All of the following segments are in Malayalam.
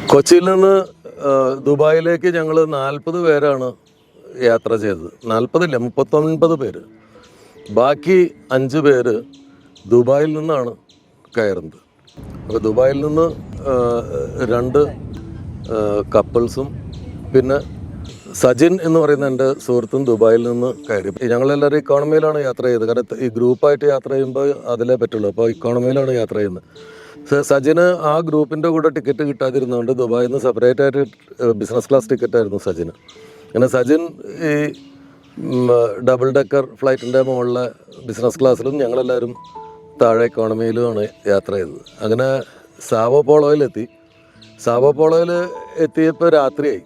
കൊച്ചിയിൽ നിന്ന് ദുബായിലേക്ക് ഞങ്ങൾ നാൽപ്പത് പേരാണ് യാത്ര ചെയ്തത്. നാൽപ്പതില്ല മുപ്പത്തൊൻപത് പേര്. ബാക്കി അഞ്ച് പേര് ദുബായിൽ നിന്നാണ് കയറുന്നത്. അപ്പോൾ ദുബായിൽ നിന്ന് രണ്ട് കപ്പിൾസും പിന്നെ സജിൻ എന്ന് പറയുന്ന എന്റെ സുഹൃത്തും ദുബായിൽ നിന്ന് കയറി. ഞങ്ങളെല്ലാവരും ഇക്കോണമിയിലാണ് യാത്ര ചെയ്തത്. കാരണം ഈ ഗ്രൂപ്പായിട്ട് യാത്ര ചെയ്യുമ്പോൾ അതിലേ പറ്റുള്ളൂ. അപ്പോൾ ഇക്കോണമിയിലാണ് യാത്ര ചെയ്യുന്നത്. സജിന് ആ ഗ്രൂപ്പിന്റെ കൂടെ ടിക്കറ്റ് കിട്ടാതിരുന്നതുകൊണ്ട് ദുബായിൽ നിന്ന് സെപ്പറേറ്റ് ആയിട്ട് ബിസിനസ് ക്ലാസ് ടിക്കറ്റ് ആയിരുന്നു സജിന്. അങ്ങനെ സജിൻ ഈ ഡബിൾ ഡെക്കർ ഫ്ലൈറ്റിന്റെ മുകളിലെ ബിസിനസ് ക്ലാസ്സിലും ഞങ്ങളെല്ലാവരും താഴെ എക്കോണമിയിലുമാണ് യാത്ര ചെയ്തത്. അങ്ങനെ സാവോ പോളോയിലെത്തി. സാവോ പോളോയിൽ എത്തിയപ്പോൾ രാത്രിയായി.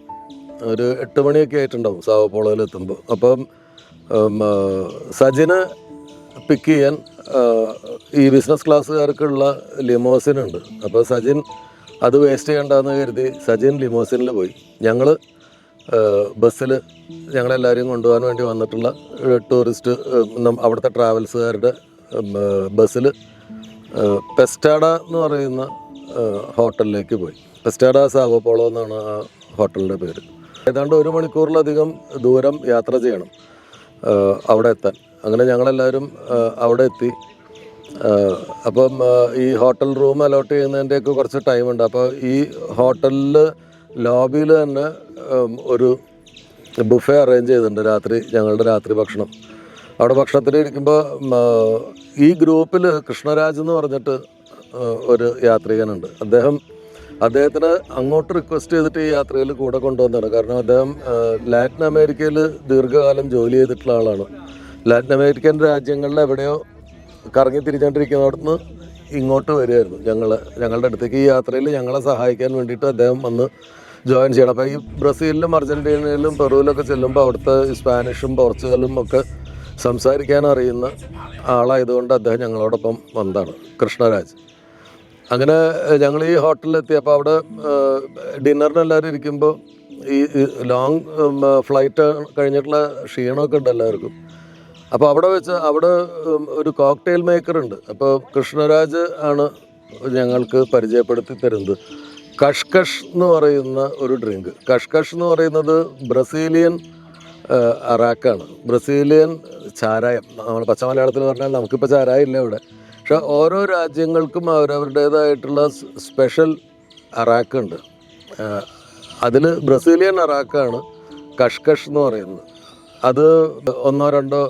ഒരു എട്ട് മണിയൊക്കെ ആയിട്ടുണ്ടാവും സാവോ പോളോയിൽ എത്തുമ്പോൾ അപ്പം സജിന് പിക്ക് ചെയ്യാൻ ഈ ബിസിനസ് ക്ലാസ്സുകാർക്കുള്ള ലിമോസിൻ ഉണ്ട് അപ്പോൾ സജിൻ അത് വേസ്റ്റ് ചെയ്യണ്ടെന്ന് കരുതി സജിൻ ലിമോസിനിൽ പോയി. ഞങ്ങൾ ബസ്സിൽ ഞങ്ങളെല്ലാവരെയും കൊണ്ടുപോകാൻ വേണ്ടി വന്നിട്ടുള്ള ടൂറിസ്റ്റ് അവിടുത്തെ ട്രാവൽസുകാരുടെ ബസ്സിൽ പെസ്റ്റാഡ എന്ന് പറയുന്ന ഹോട്ടലിലേക്ക് പോയി. പെസ്റ്റാഡ സാവോപോളോ എന്നാണ് ആ ഹോട്ടലിന്റെ പേര്. ഏതാണ്ട് ഒരു മണിക്കൂറിലധികം ദൂരം യാത്ര ചെയ്യണം. അവിടെ എത്താൻ. അങ്ങനെ ഞങ്ങളെല്ലാവരും അവിടെ എത്തി. അപ്പം ഈ ഹോട്ടൽ റൂം അലോട്ട് ചെയ്യുന്നതിന്റെയൊക്കെ കുറച്ച് ടൈമുണ്ട് അപ്പോൾ ഈ ഹോട്ടലിൽ ലോബിയിൽ തന്നെ ഒരു ബുഫെ അറേഞ്ച് ചെയ്തിട്ടുണ്ട് രാത്രി ഞങ്ങളുടെ രാത്രി ഭക്ഷണം. അവിടെ ഭക്ഷണത്തിന് ഇരിക്കുമ്പോൾ ഈ ഗ്രൂപ്പിൽ കൃഷ്ണരാജ് എന്ന് പറഞ്ഞിട്ട് ഒരു യാത്രികനുണ്ട്. അദ്ദേഹം അദ്ദേഹത്തിന് അങ്ങോട്ട് റിക്വസ്റ്റ് ചെയ്തിട്ട് ഈ യാത്രയിൽ കൂടെ കൊണ്ടുവന്നതാണ്. കാരണം അദ്ദേഹം ലാറ്റിൻ അമേരിക്കയിൽ ദീർഘകാലം ജോലി ചെയ്തിട്ടുള്ള ആളാണ്. ലാറ്റിൻ അമേരിക്കൻ രാജ്യങ്ങളിൽ എവിടെയോ കറങ്ങി തിരിഞ്ഞുകൊണ്ടിരിക്കുന്നിടത്തുനിന്ന് ഇങ്ങോട്ട് വരികയായിരുന്നു ഞങ്ങൾ ഞങ്ങളുടെ അടുത്തേക്ക് ഈ യാത്രയിൽ ഞങ്ങളെ സഹായിക്കാൻ വേണ്ടിയിട്ട് അദ്ദേഹം വന്ന് ജോയിൻ ചെയ്യണം. അപ്പോൾ ഈ ബ്രസീലിലും അർജന്റീനയിലും പെറുവിലൊക്കെ ചെല്ലുമ്പോൾ അവിടുത്തെ സ്പാനിഷും പോർച്ചുഗലും ഒക്കെ സംസാരിക്കാൻ അറിയുന്ന ആളായതുകൊണ്ട് അദ്ദേഹം ഞങ്ങളോടൊപ്പം വന്നതാണ്. കൃഷ്ണരാജ്. അങ്ങനെ ഞങ്ങൾ ഈ ഹോട്ടലിലെത്തിയപ്പോൾ അവിടെ ഡിന്നറിന് എല്ലാവരും ഇരിക്കുമ്പോൾ ഈ ലോങ് ഫ്ലൈറ്റ് കഴിഞ്ഞിട്ടുള്ള ക്ഷീണമൊക്കെ ഉണ്ട് എല്ലാവർക്കും. അപ്പോൾ അവിടെ വെച്ച് അവിടെ ഒരു കോക്ടെയിൽ മേക്കർ ഉണ്ട്. അപ്പോൾ കൃഷ്ണരാജ് ആണ് ഞങ്ങൾക്ക് പരിചയപ്പെടുത്തി തരുന്നത്. കഷ്കഷ് എന്ന് പറയുന്ന ഒരു ഡ്രിങ്ക്. കഷ്കഷ് എന്ന് പറയുന്നത് ബ്രസീലിയൻ അറാക്കാണ്. ബ്രസീലിയൻ ചാരായം. നമ്മൾ പച്ച മലയാളത്തിൽ പറഞ്ഞാൽ നമുക്കിപ്പോൾ ചാരായം ഇല്ല ഇവിടെ. പക്ഷെ ഓരോ രാജ്യങ്ങൾക്കും അവരവരുടേതായിട്ടുള്ള സ്പെഷ്യൽ അറാക്കുണ്ട് അതിൽ ബ്രസീലിയൻ അറാക്കാണ് കഷ്കഷ് എന്ന് പറയുന്നത്. അത് ഒന്നോ രണ്ടോ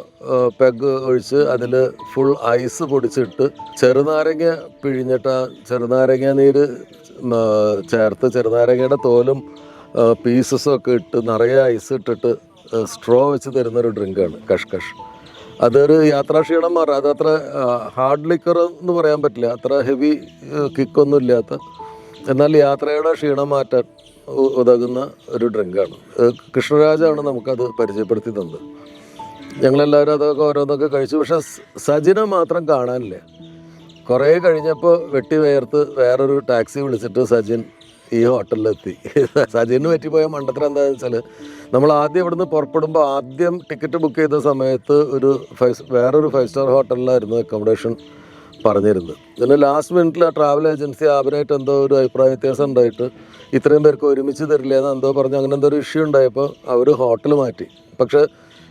പെഗ് ഒഴിച്ച് അതിൽ ഫുൾ ഐസ് പൊടിച്ചിട്ട് ചെറുനാരങ്ങ പിഴിഞ്ഞിട്ട് ആ ചെറുനാരങ്ങ നീര് ചേർത്ത് ചെറുനാരങ്ങയുടെ തോലും പീസസും ഒക്കെ ഇട്ട് നിറയെ ഐസ് ഇട്ടിട്ട് സ്ട്രോ വെച്ച് തരുന്നൊരു ഡ്രിങ്കാണ് കഷ്കഷ് അതൊരു യാത്രാക്ഷീണം മാറാം. അതത്ര ഹാർഡ് ലിക്കർ എന്ന് പറയാൻ പറ്റില്ല. അത്ര ഹെവി കിക്കൊന്നും ഇല്ലാത്ത. എന്നാൽ യാത്രയുടെ ക്ഷീണം മാറ്റാൻ ഉതകുന്ന ഒരു ഡ്രിങ്കാണ് കൃഷ്ണരാജാണ് നമുക്കത് പരിചയപ്പെടുത്തി തന്നത് ഞങ്ങളെല്ലാവരും അതൊക്കെ ഓരോന്നൊക്കെ കഴിച്ചു. പക്ഷെ സജിനെ മാത്രം കാണാനില്ല. കുറേ കഴിഞ്ഞപ്പോൾ വെട്ടി വേർത്ത് വേറൊരു ടാക്സി വിളിച്ചിട്ട് സജിൻ ഈ ഹോട്ടലിലെത്തി. പറ്റി പോയ മണ്ടത്തരം എന്താണെന്ന് വെച്ചാൽ നമ്മൾ ആദ്യം ഇവിടുന്ന് പുറപ്പെടുമ്പോൾ ആദ്യം ടിക്കറ്റ് ബുക്ക് ചെയ്ത സമയത്ത് ഒരു ഫൈവ് വേറൊരു ഫൈവ് സ്റ്റാർ ഹോട്ടലിലായിരുന്നു അക്കോമഡേഷൻ പറഞ്ഞിരുന്നത്. പിന്നെ ലാസ്റ്റ് മിനിറ്റിൽ ആ ട്രാവൽ ഏജൻസി അവരായിട്ട് എന്തോ ഒരു അഭിപ്രായ വ്യത്യാസം ഉണ്ടായിട്ട് ഇത്രയും പേർക്ക് ഒരുമിച്ച് തരില്ല എന്ന് എന്തോ പറഞ്ഞു അങ്ങനെ എന്തോ ഒരു ഇഷ്യൂ ഉണ്ടായപ്പോൾ അവർ ഹോട്ടൽ മാറ്റി. പക്ഷേ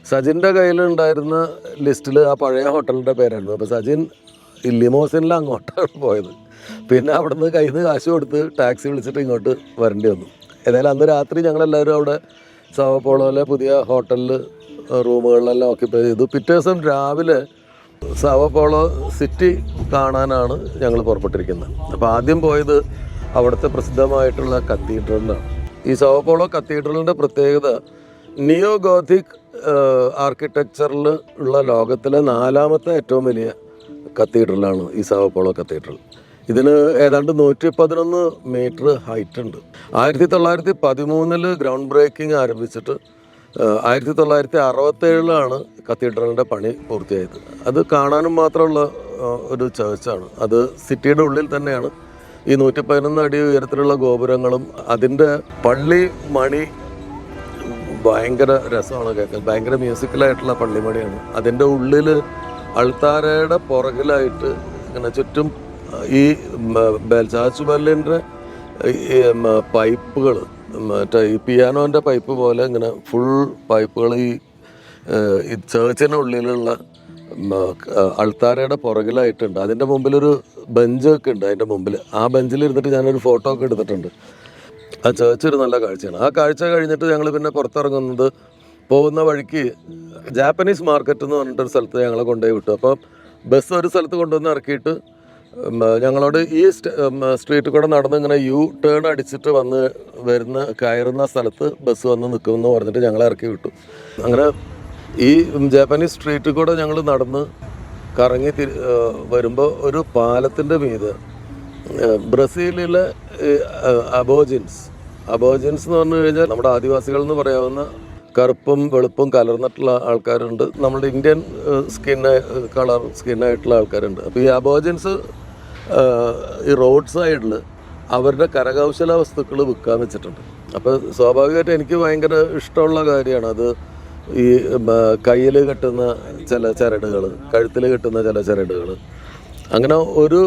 സജിന്റെ കയ്യിലുണ്ടായിരുന്ന ലിസ്റ്റിൽ ആ പഴയ ഹോട്ടലിന്റെ പേരായിരുന്നു. അപ്പോൾ സജിൻ ലിമോസിനിൽ അങ്ങോട്ടാണ് പോയത്. പിന്നെ അവിടെ നിന്ന് കയ്യിൽ നിന്ന് കാശ് കൊടുത്ത് ടാക്സി വിളിച്ചിട്ട് ഇങ്ങോട്ട് വരേണ്ടി വന്നു. ഏതായാലും അന്ന് രാത്രി ഞങ്ങളെല്ലാവരും അവിടെ സാവപ്പോളോയിലെ പുതിയ ഹോട്ടലിൽ റൂമുകളിലെല്ലാം ഓക്യുപ്പൈ ചെയ്തു. പിറ്റേ ദിവസം രാവിലെ സാവപ്പോളോ സിറ്റി കാണാനാണ് ഞങ്ങൾ പുറപ്പെട്ടിരിക്കുന്നത്. അപ്പോൾ ആദ്യം പോയത് അവിടുത്തെ പ്രസിദ്ധമായിട്ടുള്ള കത്തീഡ്രലിനാണ് ഈ സാവപ്പോളോ കത്തീഡ്രലിന്റെ പ്രത്യേകത നിയോ ഗോഥിക് ആർക്കിടെക്ചറിൽ ഉള്ള ലോകത്തിലെ നാലാമത്തെ ഏറ്റവും വലിയ കത്തീഡ്രലാണ് ഈ സാവപ്പോളോ കത്തീഡ്രൽ ഇതിന് ഏതാണ്ട് നൂറ്റി പതിനൊന്ന് മീറ്റർ ഹൈറ്റ് ഉണ്ട്. ആയിരത്തി തൊള്ളായിരത്തി പതിമൂന്നിൽ ഗ്രൗണ്ട് ബ്രേക്കിംഗ് ആരംഭിച്ചിട്ട് ആയിരത്തി തൊള്ളായിരത്തി അറുപത്തേഴിലാണ് കത്തീഡ്രലിന്റെ പണി പൂർത്തിയായത്. അത് കാണാനും മാത്രമുള്ള ഒരു ചേർച്ചാണ് അത് സിറ്റിയുടെ ഉള്ളിൽ തന്നെയാണ്. ഈ നൂറ്റി പതിനൊന്ന് അടി ഉയരത്തിലുള്ള ഗോപുരങ്ങളും അതിന്റെ പള്ളി മണി ഭയങ്കര രസമാണ് കേൾക്കാൻ. ഭയങ്കര മ്യൂസിക്കലായിട്ടുള്ള പള്ളിമണിയാണ്. അതിന്റെ ഉള്ളിൽ അൾത്താരയുടെ പുറകിലായിട്ട് ഇങ്ങനെ ചുറ്റും ഈ ബെൽസാസ് ബെല്ലിന്റെ പൈപ്പുകൾ മറ്റേ ഈ പിയാനോന്റെ പൈപ്പ് പോലെ ഇങ്ങനെ ഫുൾ പൈപ്പുകൾ ഈ ചേർച്ചിനുള്ളിലുള്ള അൾത്താരയുടെ പുറകിലായിട്ടുണ്ട്. അതിന്റെ മുമ്പിലൊരു ബെഞ്ച് ഒക്കെ ഉണ്ട് അതിന്റെ മുമ്പിൽ ആ ബെഞ്ചിൽ ഇരുന്നിട്ട് ഞാനൊരു ഫോട്ടോ ഒക്കെ എടുത്തിട്ടുണ്ട്. ആ ചേർച്ച് ഒരു നല്ല കാഴ്ചയാണ്. ആ കാഴ്ച കഴിഞ്ഞിട്ട് ഞങ്ങൾ പിന്നെ പുറത്തിറങ്ങുന്നത് പോകുന്ന വഴിക്ക് ജാപ്പനീസ് മാർക്കറ്റ് എന്ന് പറഞ്ഞിട്ടൊരു സ്ഥലത്ത് ഞങ്ങളെ കൊണ്ടുപോയി വിട്ടു. അപ്പോൾ ബസ് ഒരു സ്ഥലത്ത് കൊണ്ടുവന്ന് ഇറക്കിയിട്ട് ഞങ്ങളോട് ഈ സ്ട്രീറ്റ് കൂടെ നടന്ന് ഇങ്ങനെ യു ടേൺ അടിച്ചിട്ട് വന്ന് വരുന്ന കയറുന്ന സ്ഥലത്ത് ബസ് വന്ന് നിൽക്കുമെന്ന് പറഞ്ഞിട്ട് ഞങ്ങളെ ഇറക്കി വിട്ടു. അങ്ങനെ ഈ ജാപ്പനീസ് സ്ട്രീറ്റിൽ കൂടെ ഞങ്ങൾ നടന്ന് കറങ്ങി തിരി വരുമ്പോൾ ഒരു പാലത്തിന്റെ മീത് ബ്രസീലിലെ അബോജിൻസ്. അബോജിൻസ് എന്ന് പറഞ്ഞു കഴിഞ്ഞാൽ നമ്മുടെ ആദിവാസികൾ എന്ന് പറയാവുന്ന കറുപ്പും വെളുപ്പും കലർന്നിട്ടുള്ള ആൾക്കാരുണ്ട്. നമ്മുടെ ഇന്ത്യൻ സ്കിൻ കളർ സ്കിന്നായിട്ടുള്ള ആൾക്കാരുണ്ട്. അപ്പോൾ ഈ അബോജിൻസ് ഈ റോഡ് സൈഡിൽ അവരുടെ കരകൗശല വസ്തുക്കൾ വിൽക്കാൻ വെച്ചിട്ടുണ്ട്. അപ്പോൾ സ്വാഭാവികമായിട്ട് എനിക്ക് ഭയങ്കര ഇഷ്ടമുള്ള കാര്യമാണ് അത് ഈ കയ്യിൽ കെട്ടുന്ന ചില ചരടുകൾ കഴുത്തിൽ കെട്ടുന്ന ചില ചരടുകൾ. അങ്ങനെ ഒരു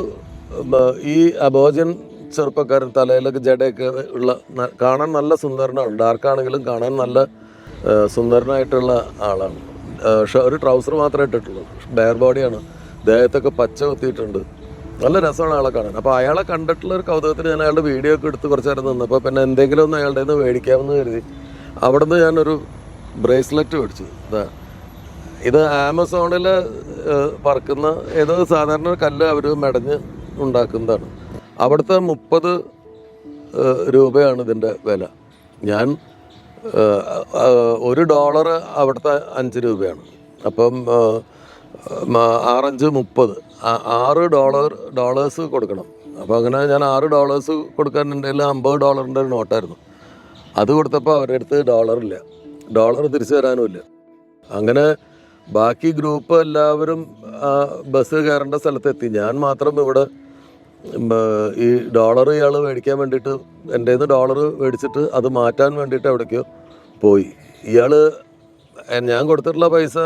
ഈ അബോജൻ ചെറുപ്പക്കാരൻ തലയിലൊക്കെ ജടയൊക്കെ ഉള്ള കാണാൻ നല്ല സുന്ദരനാണ്. ഡാർക്കാണെങ്കിലും കാണാൻ നല്ല സുന്ദരനായിട്ടുള്ള ആളാണ്. ഒരു ട്രൗസർ മാത്രമേ ഇട്ടിട്ടുള്ളൂ. ബെയർ ബോഡിയാണ്. ദേഹത്തൊക്കെ പച്ച കുത്തിയിട്ടുണ്ട്. നല്ല രസമാണ് അയാളെ കാണാൻ. അപ്പോൾ അയാളെ കണ്ടിട്ടുള്ള ഒരു കൗതുകത്തിൽ ഞാൻ അയാളുടെ വീഡിയോ ഒക്കെ എടുത്ത് കുറച്ച് നേരം നിന്നപ്പോൾ പിന്നെ എന്തെങ്കിലും ഒന്ന് അയാളുടെ നിന്ന് മേടിക്കാമെന്ന് കരുതി. അവിടുന്ന് ഞാനൊരു ബ്രേസ്ലെറ്റ് മേടിച്ചു. ഇതാ. ഇത് ആമസോണിൽ പറക്കുന്ന ഏതോ സാധാരണ കല്ല് അവർ മെടഞ്ഞ് ഉണ്ടാക്കുന്നതാണ്. അവിടുത്തെ മുപ്പത് രൂപയാണ് ഇതിന്റെ വില. ഞാൻ ഒരു ഡോളർ അവിടുത്തെ അഞ്ച് രൂപയാണ്. അപ്പം ആറഞ്ച് മുപ്പത്. ആറ് ഡോളർ ഡോളേഴ്സ് കൊടുക്കണം. അപ്പോൾ അങ്ങനെ ഞാൻ ആറ് ഡോളേഴ്സ് കയ്യിൽ അമ്പത് ഡോളറിന്റെ ഒരു നോട്ടായിരുന്നു. അത് കൊടുത്തപ്പോൾ അവരുടെ അടുത്ത് ഡോളറില്ല ഡോളർ തിരിച്ചു തരാനുമില്ല അങ്ങനെ ബാക്കി ഗ്രൂപ്പ് എല്ലാവരും ബസ് കയറേണ്ട സ്ഥലത്തെത്തി. ഞാൻ മാത്രം ഇവിടെ ഈ ഡോളർ ഇയാൾ മേടിക്കാൻ വേണ്ടിയിട്ട് എന്റെ നിന്ന് ഡോളർ മേടിച്ചിട്ട് അത് മാറ്റാൻ വേണ്ടിയിട്ട് എവിടേക്കോ പോയി. ഇയാൾ ഞാൻ കൊടുത്തിട്ടുള്ള പൈസ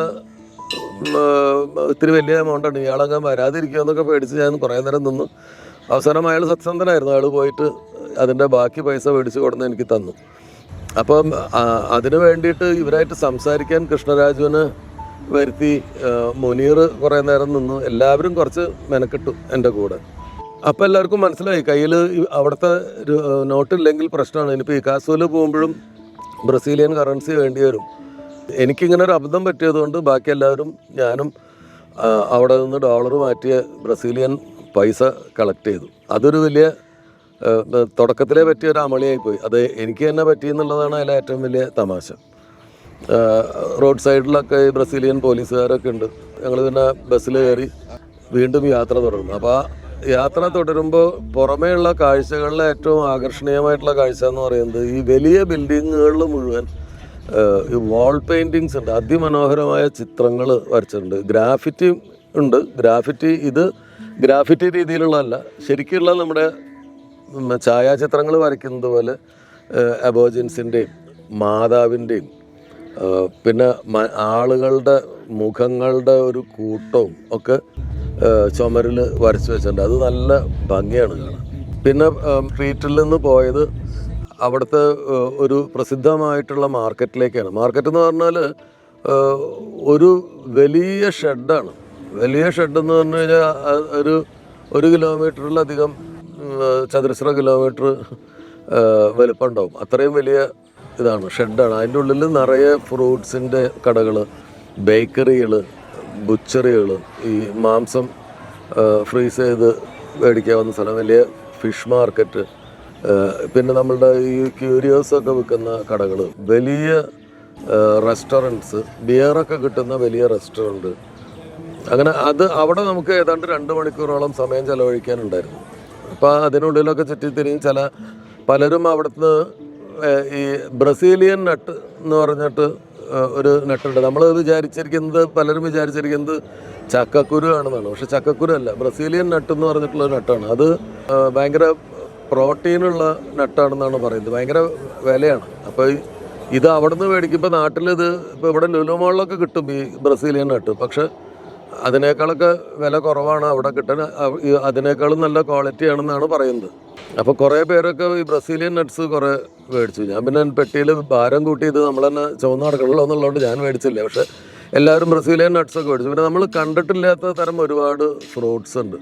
ഇത്തിരി വലിയ എമൗണ്ടാണ് ഇയാളങ്ങ് വരാതിരിക്കുക എന്നൊക്കെ പേടിച്ച് ഞാൻ കുറേ നേരം നിന്നു. അവസാനം അയാൾ സത്യസന്ധനായിരുന്നു. അയാൾ പോയിട്ട് അതിന്റെ ബാക്കി പൈസ മേടിച്ച് കൊടുന്ന് എനിക്ക് തന്നു. അപ്പം അതിന് വേണ്ടിയിട്ട് ഇവരായിട്ട് സംസാരിക്കാൻ കൃഷ്ണരാജുവിന് വരുത്തി മുനീർ കുറേ നേരം നിന്നു. എല്ലാവരും കുറച്ച് മെനക്കെട്ടു എന്റെ കൂടെ. അപ്പം എല്ലാവർക്കും മനസ്സിലായി. കയ്യിൽ അവിടുത്തെ നോട്ടില്ലെങ്കിൽ പ്രശ്നമാണ്. ഇനിയിപ്പോൾ ഈ കാസുവിൽ പോകുമ്പോഴും ബ്രസീലിയൻ കറൻസി വേണ്ടി വരും. എനിക്കിങ്ങനെ ഒരു അബദ്ധം പറ്റിയതുകൊണ്ട് ബാക്കി എല്ലാവരും ഞാനും അവിടെ നിന്ന് ഡോളർ മാറ്റിയ ബ്രസീലിയൻ പൈസ കളക്ട് ചെയ്തു. അതൊരു വലിയ തുടക്കത്തിലേ പറ്റിയ ഒരു അമളിയായി പോയി. അത് എനിക്ക് തന്നെ പറ്റിയെന്നുള്ളതാണ് അതിലെ ഏറ്റവും വലിയ തമാശ. റോഡ് സൈഡിലൊക്കെ ഈ ബ്രസീലിയൻ പോലീസുകാരൊക്കെ ഉണ്ട്. ഞങ്ങൾ പിന്നെ ബസ്സിൽ കയറി വീണ്ടും യാത്ര തുടർന്നു. അപ്പോൾ യാത്ര തുടരുമ്പോൾ പുറമേയുള്ള കാഴ്ചകളിലെ ഏറ്റവും ആകർഷണീയമായിട്ടുള്ള കാഴ്ച എന്ന് പറയുന്നത് ഈ വലിയ ബിൽഡിങ്ങുകളിൽ മുഴുവൻ ഈ വാൾ പെയിന്റിങ്സ് ഉണ്ട്. അതിമനോഹരമായ ചിത്രങ്ങൾ വരച്ചിട്ടുണ്ട്. ഗ്രാഫിറ്റി ഉണ്ട്. ഗ്രാഫിറ്റി ഇത് ഗ്രാഫിറ്റി രീതിയിലുള്ളതല്ല. ശരിക്കുള്ള നമ്മുടെ ഛായാചിത്രങ്ങൾ വരയ്ക്കുന്നത് പോലെ അബോജൻസിന്റെയും മാതാവിന്റെയും പിന്നെ ആളുകളുടെ മുഖങ്ങളുടെ ഒരു കൂട്ടവും ഒക്കെ ചുമരിൽ വരച്ച് വെച്ചിട്ടുണ്ട്. അത് നല്ല ഭംഗിയാണ് കാണാൻ. പിന്നെ സ്ട്രീറ്റിൽ നിന്ന് പോയത് അവിടുത്തെ ഒരു പ്രസിദ്ധമായിട്ടുള്ള മാർക്കറ്റിലേക്കാണ്. മാർക്കറ്റ് എന്ന് പറഞ്ഞാൽ ഒരു വലിയ ഷെഡാണ്. വലിയ ഷെഡ് എന്ന് പറഞ്ഞു കഴിഞ്ഞാൽ ഒരു ഒരു കിലോമീറ്ററിലധികം ചതുരശ്ര കിലോമീറ്റർ വലുപ്പം ഉണ്ടാവും അത്രയും വലിയ ഇതാണ് ഷെഡാണ്. അതിന്റെ ഉള്ളിൽ നിറയെ ഫ്രൂട്ട്സിന്റെ കടകൾ ബേക്കറികൾ ബുച്ചറികൾ ഈ മാംസം ഫ്രീസ് ചെയ്ത് മേടിക്കാവുന്ന സ്ഥലം വലിയ ഫിഷ് മാർക്കറ്റ് പിന്നെ നമ്മളുടെ ഈ ക്യൂരിയോസ് ഒക്കെ വിൽക്കുന്ന കടകൾ വലിയ റെസ്റ്റോറന്റ്സ് ബിയറൊക്കെ കിട്ടുന്ന വലിയ റെസ്റ്റോറന്റ് അങ്ങനെ അത് അവിടെ നമുക്ക് ഏതാണ്ട് രണ്ട് മണിക്കൂറോളം സമയം ചിലവഴിക്കാനുണ്ടായിരുന്നു. അപ്പോൾ അതിനുള്ളിലൊക്കെ ചുറ്റിത്തിരിഞ്ഞ് ചില പലരും അവിടുന്ന് ഈ ബ്രസീലിയൻ നട്ട് എന്ന് പറഞ്ഞിട്ട് ഒരു നട്ടുണ്ട് നമ്മൾ വിചാരിച്ചിരിക്കുന്നത് പലരും വിചാരിച്ചിരിക്കുന്നത് ചക്കക്കുരു ആണെന്നാണ്. പക്ഷെ ചക്കക്കുരു അല്ല ബ്രസീലിയൻ നട്ട് എന്ന് പറഞ്ഞിട്ടുള്ള ഒരു നട്ടാണ് അത് ഭയങ്കര പ്രോട്ടീനുള്ള നട്ടാണെന്നാണ് പറയുന്നത്. ഭയങ്കര വിലയാണ്. അപ്പോൾ ഇത് അവിടെ നിന്ന് മേടിക്കുമ്പോൾ നാട്ടിലിത് ഇപ്പോൾ ഇവിടെ ലുലുമോളിലൊക്കെ കിട്ടും ഈ ബ്രസീലിയൻ നട്ട്. പക്ഷെ അതിനേക്കാളൊക്കെ വില കുറവാണ് അവിടെ കിട്ടുന്ന അതിനേക്കാളും നല്ല ക്വാളിറ്റി ആണെന്നാണ് പറയുന്നത്. അപ്പോൾ കുറേ പേരൊക്കെ ഈ ബ്രസീലിയൻ നട്ട്സ് കുറേ മേടിച്ചു. ഞാൻ പിന്നെ പെട്ടിയിൽ ഭാരം കൂട്ടി ഇത് നമ്മൾ തന്നെ ചുവന്ന് നടക്കണല്ലോ എന്നുള്ളതുകൊണ്ട് ഞാൻ മേടിച്ചില്ല. പക്ഷേ എല്ലാവരും ബ്രസീലിയൻ നട്ട്സൊക്കെ മേടിച്ചു. പിന്നെ നമ്മൾ കണ്ടിട്ടില്ലാത്ത തരം ഒരുപാട് ഫ്രൂട്ട്സ് ഉണ്ട്.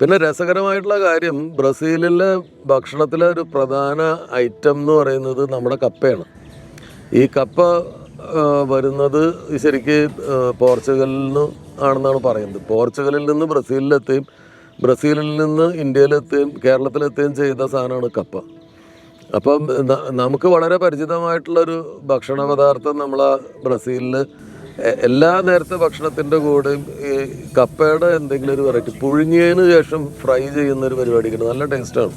പിന്നെ രസകരമായിട്ടുള്ള കാര്യം ബ്രസീലിലെ ഭക്ഷണത്തിലെ ഒരു പ്രധാന ഐറ്റം എന്ന് പറയുന്നത് നമ്മുടെ കപ്പയാണ്. ഈ കപ്പ വരുന്നത് ശരിക്ക് പോർച്ചുഗലിൽ നിന്ന് ആണെന്നാണ് പറയുന്നത്. പോർച്ചുഗലിൽ നിന്ന് ബ്രസീലിലെത്തുകയും ബ്രസീലിൽ നിന്ന് ഇന്ത്യയിലെത്തുകയും കേരളത്തിലെത്തുകയും ചെയ്ത സാധനമാണ് കപ്പ. അപ്പം നമുക്ക് വളരെ പരിചിതമായിട്ടുള്ളൊരു ഭക്ഷണ പദാർത്ഥം നമ്മൾ ബ്രസീലിൽ എല്ലാ നേരത്തെ ഭക്ഷണത്തിന്റെ കൂടെയും ഈ കപ്പയുടെ എന്തെങ്കിലും ഒരു വെറൈറ്റി പുഴുങ്ങിയതിന് ശേഷം ഫ്രൈ ചെയ്യുന്ന ഒരു പരിപാടി പരിപാടിക്കുണ്ട് നല്ല ടേസ്റ്റാണ്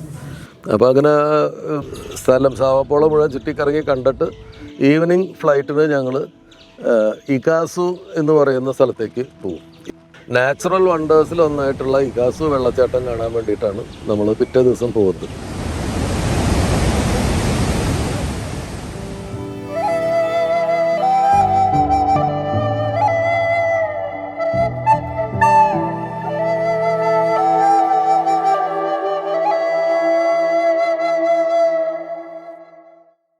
അപ്പോൾ അങ്ങനെ സ്ഥലം സാവപ്പോളം മുഴുവൻ ചുറ്റിക്കറങ്ങി കണ്ടിട്ട് ഈവനിങ് ഫ്ലൈറ്റിന് ഞങ്ങൾ ഇകാസു എന്ന് പറയുന്ന സ്ഥലത്തേക്ക് പോകും നാച്ചുറൽ വണ്ടേഴ്സിൽ ഒന്നായിട്ടുള്ള ഇകാസു വെള്ളച്ചാട്ടം കാണാൻ വേണ്ടിയിട്ടാണ് നമ്മൾ പിറ്റേ ദിവസം പോകുന്നത്